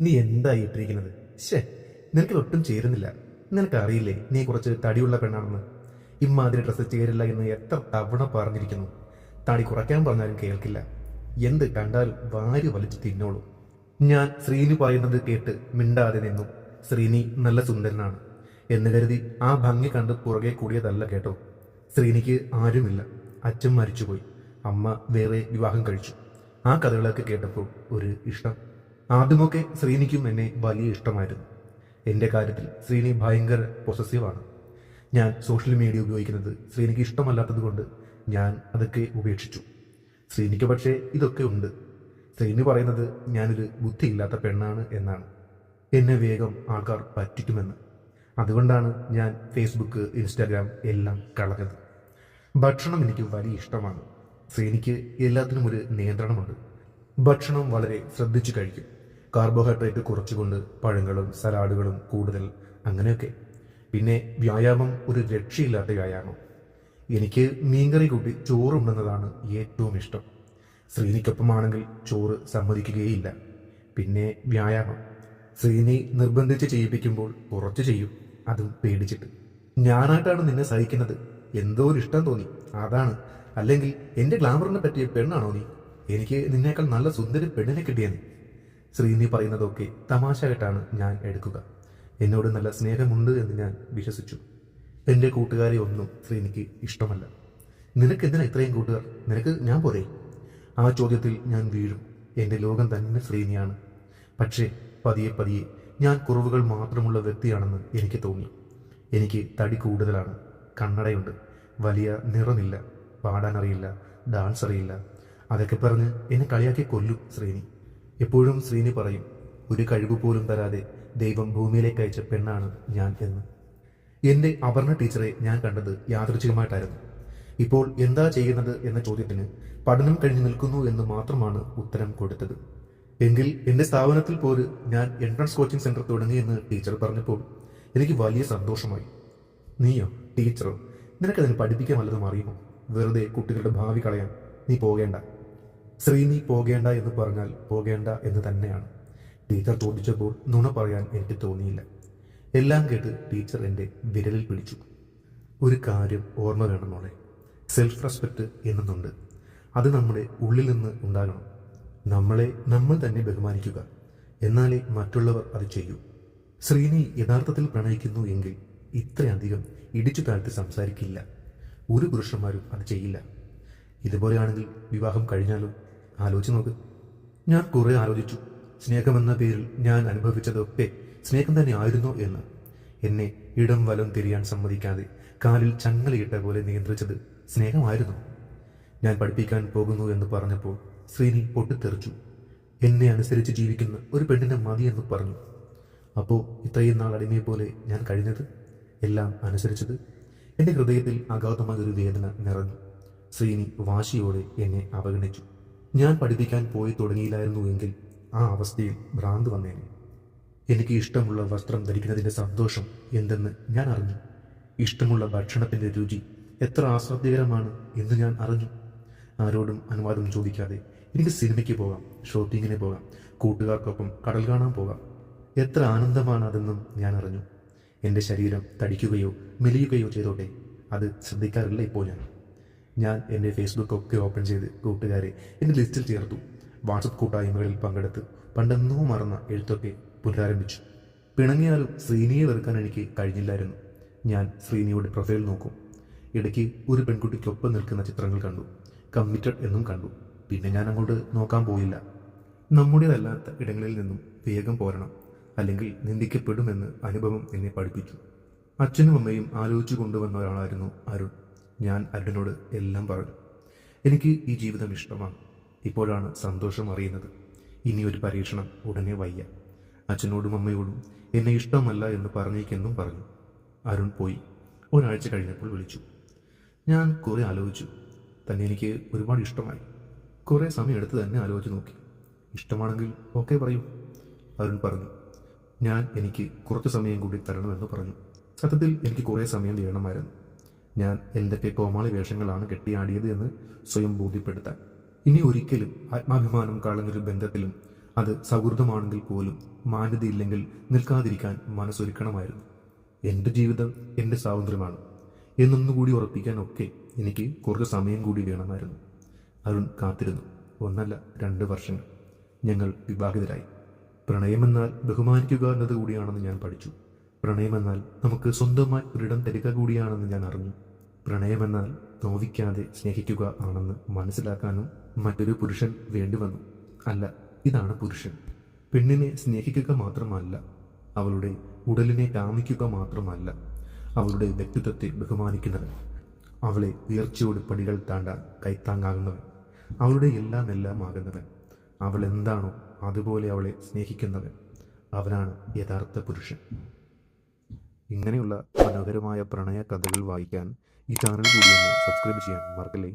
നീ എന്തായി ഇട്ടിരിക്കുന്നത്? ശേ നിനക്ക് ഒട്ടും ചേരുന്നില്ല. നിനക്കറിയില്ലേ നീ കുറച്ച് തടിയുള്ള പെണ്ണാണെന്ന്? ഇമ്മാതിരി ഡ്രസ്സ് ചേരില്ല എന്ന് എത്ര തവണ പറഞ്ഞിരിക്കുന്നു. തടി കുറയ്ക്കാൻ പറഞ്ഞാലും കേൾക്കില്ല. എന്ത് കണ്ടാലും വാരി വലിച്ചു തിന്നോളൂ. ഞാൻ ശ്രീനി പറയുന്നത് കേട്ട് മിണ്ടാതെ നിന്നു. ശ്രീനി നല്ല സുന്ദരനാണ് എന്ന് കരുതി ആ ഭംഗി കണ്ട് പുറകെ കൂടിയതല്ല കേട്ടോ. ശ്രീനിക്ക് ആരുമില്ല. അച്ഛൻ മരിച്ചുപോയി. അമ്മ വേറെ വിവാഹം കഴിച്ചു. ആ കഥകളൊക്കെ കേട്ടപ്പോൾ ഒരു ഇഷ്ടം ആദ്യമൊക്കെ ശ്രീനിക്കും എന്നെ വലിയ ഇഷ്ടമായിരുന്നു. എന്റെ കാര്യത്തിൽ ശ്രീനി ഭയങ്കര പൊസസീവാണ് ഞാൻ സോഷ്യൽ മീഡിയ ഉപയോഗിക്കുന്നത് ശ്രീനിക്ക് ഇഷ്ടമല്ലാത്തത് കൊണ്ട് ഞാൻ അതൊക്കെ ഉപേക്ഷിച്ചു. ശ്രീനിക്ക് പക്ഷേ ഇതൊക്കെ ഉണ്ട്. ശ്രീനി പറയുന്നത് ഞാനൊരു ബുദ്ധിയില്ലാത്ത പെണ്ണാണ് എന്നാണ്. എന്നെ വേഗം ആൾക്കാർ പറ്റിക്കുമെന്ന്. അതുകൊണ്ടാണ് ഞാൻ ഫേസ്ബുക്ക് ഇൻസ്റ്റാഗ്രാം എല്ലാം കളഞ്ഞത്. ഭക്ഷണം എനിക്ക് വലിയ ഇഷ്ടമാണ്. ശ്രീനിക്ക് എല്ലാത്തിനും ഒരു നിയന്ത്രണമുണ്ട്. ഭക്ഷണം വളരെ ശ്രദ്ധിച്ചു കഴിക്കും. കാർബോഹൈഡ്രേറ്റ് കുറച്ചുകൊണ്ട് പഴങ്ങളും സലാഡുകളും കൂടുതൽ അങ്ങനെയൊക്കെ. പിന്നെ വ്യായാമം ഒരു രക്ഷയില്ലാത്ത വ്യായാമം. എനിക്ക് മീൻകറി കൂട്ടി ചോറുണ്ടെന്നതാണ് ഏറ്റവും ഇഷ്ടം. ശ്രീനിക്കൊപ്പമാണെങ്കിൽ ചോറ് സമ്മതിക്കുകയില്ല. പിന്നെ വ്യായാമം. ശ്രീനി നിർബന്ധിച്ച് ചെയ്യിപ്പിക്കുമ്പോൾ കുറച്ച് ചെയ്യും. അതും പേടിച്ചിട്ട്. ഞാനായിട്ടാണ് നിന്നെ സഹിക്കുന്നത്. എന്തോ ഒരു ഇഷ്ടം തോന്നി. അതാണ്. അല്ലെങ്കിൽ എന്റെ ഗ്ലാമറിനെ പറ്റിയ പെണ്ണാണോ നീ? എനിക്ക് നിന്നേക്കാൾ നല്ല സുന്ദരി പെണ്ണിനെ കിട്ടിയ നീ. ശ്രീനി പറയുന്നതൊക്കെ തമാശയായിട്ടാണ് ഞാൻ എടുക്കുക. എന്നോട് നല്ല സ്നേഹമുണ്ട് എന്ന് ഞാൻ വിശ്വസിച്ചു. എന്റെ കൂട്ടുകാരെ ഒന്നും ശ്രീനിക്ക് ഇഷ്ടമല്ല. നിനക്ക് എന്തിനാ ഇത്രയും കൂട്ടുകാർ? നിനക്ക് ഞാൻ പോരെ? ആ ചോദ്യത്തിൽ ഞാൻ വീഴും. എന്റെ ലോകം തന്നെ ശ്രീനിയാണ്. പക്ഷേ പതിയെ പതിയെ ഞാൻ കുറവുകൾ മാത്രമുള്ള വ്യക്തിയാണെന്ന് എനിക്ക് തോന്നി. എനിക്ക് തടി കൂടുതലാണ്. കണ്ണടയുണ്ട്. വലിയ നിറമില്ല. പാടാനറിയില്ല. ഡാൻസ് അറിയില്ല അതൊക്കെ പറഞ്ഞ് എന്നെ കളിയാക്കി കൊല്ലും ശ്രീനി. എപ്പോഴും ശ്രീനി പറയും ഒരു കഴിവ് പോലും തരാതെ ദൈവം ഭൂമിയിലേക്ക് അയച്ച പെണ്ണാണ് ഞാൻ എന്ന്. എന്റെ അപർണ ടീച്ചറെ ഞാൻ കണ്ടത് യാദൃച്ഛികമായിട്ടായിരുന്നു. ഇപ്പോൾ എന്താ ചെയ്യുന്നത് എന്ന ചോദ്യത്തിന് പഠനം കഴിഞ്ഞു നിൽക്കുന്നു എന്ന് മാത്രമാണ് ഉത്തരം കൊടുത്തത്. എങ്കിൽ എന്റെ സ്ഥാപനത്തിൽ പോലും ഞാൻ എൻട്രൻസ് കോച്ചിങ് സെന്റർ തുടങ്ങിയെന്ന് ടീച്ചർ പറഞ്ഞപ്പോൾ എനിക്ക് വലിയ സന്തോഷമായി. നീയോ ടീച്ചറോ നിനക്കതിന് പഠിപ്പിക്കാൻ വല്ലതും അറിയുമോ? വെറുതെ കുട്ടികളുടെ ഭാവി കളയാൻ നീ പോകേണ്ട. ശ്രീനി പോകേണ്ട എന്ന് പറഞ്ഞാൽ പോകേണ്ട എന്ന് തന്നെയാണ്. ടീച്ചർ ചോദിച്ചപ്പോൾ നുണ പറയാൻ എനിക്ക് തോന്നിയില്ല. എല്ലാം കേട്ട് ടീച്ചർ എന്റെ വിരലിൽ പിടിച്ചു. ഒരു കാര്യം ഓർമ്മ വേണം മോളെ. സെൽഫ് റെസ്പെക്റ്റ് എന്നുണ്ട് അത് നമ്മുടെ ഉള്ളിൽ നിന്ന് ഉണ്ടാകണം. നമ്മളെ നമ്മൾ തന്നെ ബഹുമാനിക്കുക. എന്നാലേ മറ്റുള്ളവർ അത് ചെയ്യൂ. ശ്രീനി യഥാർത്ഥത്തിൽ പ്രണയിക്കുന്നു എങ്കിൽ ഇത്രയധികം ഇടിച്ചു താഴ്ത്തി സംസാരിക്കില്ല. ഒരു പുരുഷന്മാരും അത് ചെയ്യില്ല. ഇതുപോലെയാണെങ്കിൽ വിവാഹം കഴിഞ്ഞാലോ ആലോചിച്ച് നോക്ക്. ഞാൻ കുറെ ആലോചിച്ചു. സ്നേഹമെന്ന പേരിൽ ഞാൻ അനുഭവിച്ചതൊക്കെ സ്നേഹം തന്നെ ആയിരുന്നോ എന്ന്. എന്നെ ഇടം വലം തിരിയാൻ സമ്മതിക്കാതെ കാലിൽ ചങ്ങലയിട്ട പോലെ നിയന്ത്രിച്ചത് സ്നേഹമായിരുന്നു. ഞാൻ പഠിപ്പിക്കാൻ പോകുന്നു എന്ന് പറഞ്ഞപ്പോൾ ശ്രീനി പൊട്ടിത്തെറിച്ചു. എന്നെ അനുസരിച്ച് ജീവിക്കുന്ന ഒരു പെണ്ണിനെ മതി എന്ന് പറഞ്ഞു. അപ്പോൾ ഇത്രയും നാൾ അടിമയെ പോലെ ഞാൻ കഴിഞ്ഞത്? എല്ലാം അനുസരിച്ചത്? എന്റെ ഹൃദയത്തിൽ അഗാധമായ ഒരു വേദന നിറഞ്ഞു. ശ്രീനി വാശിയോടെ എന്നെ അവഗണിച്ചു. ഞാൻ പഠിപ്പിക്കാൻ പോയി തുടങ്ങിയില്ലായിരുന്നു എങ്കിൽ ആ അവസ്ഥയിൽ ഭ്രാന്ത് വന്നേനെ. എനിക്ക് ഇഷ്ടമുള്ള വസ്ത്രം ധരിക്കുന്നതിന്റെ സന്തോഷം എന്തെന്ന് ഞാൻ അറിഞ്ഞു. ഇഷ്ടമുള്ള ഭക്ഷണത്തിന്റെ രുചി എത്ര ആസ്വാദ്യകരമാണ് എന്ന് ഞാൻ അറിഞ്ഞു. ആരോടും അനുവാദം ചോദിക്കാതെ എനിക്ക് സിനിമയ്ക്ക് പോകാം ഷോപ്പിങ്ങിന് പോകാം കൂട്ടുകാർക്കൊപ്പം കടൽ കാണാൻ പോകാം. എത്ര ആനന്ദമാണ് അതെന്നും ഞാൻ അറിഞ്ഞു. എന്റെ ശരീരം തടിക്കുകയോ മെലിയുകയോ ചെയ്തോട്ടെ അത് ശ്രദ്ധിക്കാറില്ല ഇപ്പോൾ ഞാൻ. ഞാൻ എന്റെ ഫേസ്ബുക്ക് ഒക്കെ ഓപ്പൺ ചെയ്ത് കൂട്ടുകാരെ എന്റെ ലിസ്റ്റിൽ ചേർത്തു. വാട്സപ്പ് കൂട്ടായ്മകളിൽ പങ്കെടുത്ത് പണ്ടെന്നോ മറന്ന എഴുത്തൊക്കെ പുനരാരംഭിച്ചു. പിണങ്ങിയാലും ശ്രീനിയെ വെറുക്കാൻ എനിക്ക് കഴിഞ്ഞില്ലായിരുന്നു. ഞാൻ ശ്രീനിയുടെ പ്രൊഫൈൽ നോക്കും. ഇടയ്ക്ക് ഒരു പെൺകുട്ടിക്കൊപ്പം നിൽക്കുന്ന ചിത്രങ്ങൾ കണ്ടു. കമ്മിറ്റഡ് എന്നും കണ്ടു. പിന്നെ ഞാൻ അങ്ങോട്ട് നോക്കാൻ പോയില്ല. നമ്മുടേതല്ലാത്ത ഇടങ്ങളിൽ നിന്നും വേഗം പോരണം. അല്ലെങ്കിൽ നിന്ദിക്കപ്പെടുമെന്ന് അനുഭവം എന്നെ പഠിപ്പിച്ചു. അച്ഛനും അമ്മയും ആലോചിച്ചു കൊണ്ടുവന്ന ഒരാളായിരുന്നു അരുൺ. ഞാൻ അരുണിനോട് എല്ലാം പറഞ്ഞു. എനിക്ക് ഈ ജീവിതം ഇഷ്ടമാണ്. ഇപ്പോഴാണ് സന്തോഷം അറിയുന്നത്. ഇനി ഒരു പരീക്ഷണം ഉടനെ വയ്യ. അച്ഛനോടും അമ്മയോടും എന്നെ ഇഷ്ടമല്ല എന്ന് പറഞ്ഞേക്കെന്നും പറഞ്ഞു. അരുൺ പോയി. ഒരാഴ്ച കഴിഞ്ഞപ്പോൾ വിളിച്ചു. ഞാൻ കുറെ ആലോചിച്ചു. തന്നെ എനിക്ക് ഒരുപാട് ഇഷ്ടമായി. കുറെ സമയം എടുത്ത് തന്നെ ആലോചിച്ച് നോക്കി. ഇഷ്ടമാണെങ്കിൽ ഓക്കെ പറയൂ. അരുൺ പറഞ്ഞു. ഞാൻ എനിക്ക് കുറച്ച് സമയം കൂടി തരണമെന്ന് പറഞ്ഞു. സത്യത്തിൽ എനിക്ക് കുറേ സമയം വേണമായിരുന്നു. ഞാൻ എന്തൊക്കെ കോമാളി വേഷങ്ങളാണ് കെട്ടിയാടിയത് എന്ന് സ്വയം ബോധ്യപ്പെടുത്താൻ. ഇനി ഒരിക്കലും ആത്മാഭിമാനം കളഞ്ഞൊരു ബന്ധത്തിലും അത് സൗഹൃദമാണെങ്കിൽ പോലും മാന്യതയില്ലെങ്കിൽ നിൽക്കാതിരിക്കാൻ മനസ്സൊരുക്കണമായിരുന്നു. എന്റെ ജീവിതം എന്റെ സ്വാതന്ത്ര്യമാണ്. എന്നൊന്നുകൂടി ഉറപ്പിക്കാനൊക്കെ എനിക്ക് കുറച്ച് സമയം കൂടി വേണമായിരുന്നു. അരുൺ കാത്തിരുന്നു. ഒന്നല്ല രണ്ട് വർഷങ്ങൾ. ഞങ്ങൾ വിവാഹിതരായി. പ്രണയമെന്നാൽ ബഹുമാനിക്കുക എന്നത് കൂടിയാണെന്ന് ഞാൻ പഠിച്ചു. പ്രണയമെന്നാൽ നമുക്ക് സ്വന്തമായി ഒരിടം തരിക കൂടിയാണെന്ന് ഞാൻ അറിഞ്ഞു. പ്രണയമെന്നാൽ നോവിക്കാതെ സ്നേഹിക്കുക ആണെന്ന് മനസ്സിലാക്കാനും മറ്റൊരു പുരുഷൻ വേണ്ടി വന്നു. അല്ല ഇതാണ് പുരുഷൻ. പെണ്ണിനെ സ്നേഹിക്കുക മാത്രമല്ല അവളുടെ ഉടലിനെ കാമിക്കുക മാത്രമല്ല അവളുടെ വ്യക്തിത്വത്തെ ബഹുമാനിക്കുന്നവൻ അവളെ ഉയർച്ചയോട് പടികൾ താണ്ടാൻ കൈത്താങ്ങാകുന്നവൻ അവളുടെ എല്ലാം എല്ലാം ആകുന്നവൻ അവൾ എന്താണോ അതുപോലെ അവളെ സ്നേഹിക്കുന്നവൻ അവനാണ് യഥാർത്ഥ പുരുഷൻ. ഇങ്ങനെയുള്ള മനോഹരമായ പ്രണയ കഥകൾ വായിക്കാൻ ഈ ചാനൽ കൂടി ഒന്ന് സബ്സ്ക്രൈബ് ചെയ്യാൻ മറക്കല്ലേ?